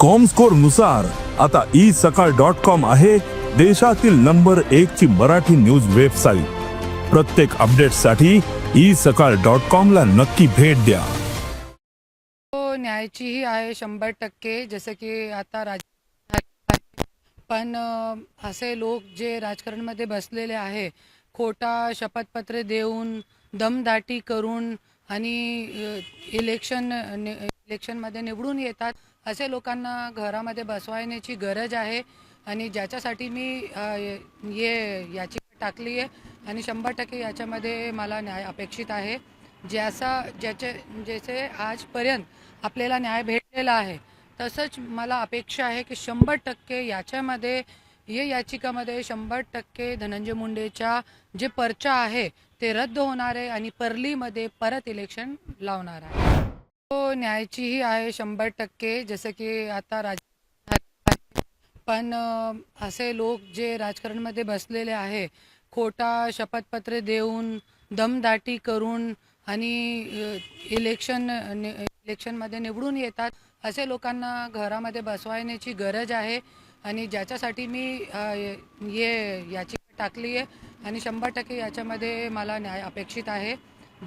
कॉमस्कोरनुसार आता ई सकाळ dot com आहे देशातील नंबर एक ची मराठी न्यूज वेबसाईट प्रत्येक अपडेटसाठी ई सकाळ डॉट कॉम ला नक्की भेट द्या. हो, न्यायचीही आहे शंभर टक्के. जसं की आता राज पण असे लोक जे राजकारणमध्ये बसलेले आहे खोटा शपथपत्रे देऊन दमदाटी करून आणि इलेक्शन इलेक्शनमध्ये निवडून येतात असे लोकांना घरामध्ये बसवायण्याची गरज आहे आणि ज्याच्यासाठी मी ये याचिका टाकली आहे आणि शंभर टक्के याच्यामध्ये मला न्याय अपेक्षित आहे. ज्याचा ज्याचे ज्याचे आजपर्यंत आपल्याला न्याय भेटलेला आहे तसंच मला अपेक्षा आहे की शंभर टक्के याच्यामध्ये ये याचिकामध्ये शंभर टक्के धनंजय मुंडेच्या जे पर्चा आहे ते रद्द होणार आहे आणि परलीमध्ये परत इलेक्शन लावणार आहे. हो न्यायाचीही आहे शंभर टक्के. जसं की आता राज पण असे लोक जे राजकारणमध्ये बसलेले आहे खोटा शपथपत्रे देऊन दमदाटी करून आणि इलेक्शन इलेक्शनमध्ये निवडून येतात असे लोकांना घरामध्ये बसवायण्याची गरज आहे. आणि ज्याच्यासाठी मी ये याची टाकली आहे आणि शंभर टक्के याच्यामध्ये मला न्याय अपेक्षित आहे.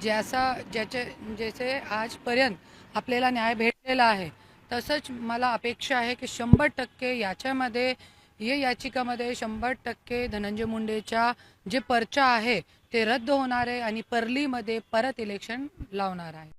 ज्याचा ज्याचे ज्याचे आजपर्यंत आपल्याला न्याय भेटलेला आहे तसंच मला अपेक्षा आहे की शंभर टक्के याच्यामध्ये या याचिकामध्ये शंभर टक्के धनंजय मुंडेच्या जे पर्चा आहे ते रद्द होणार आहे आणि परलीमध्ये परत इलेक्शन लावणार आहे.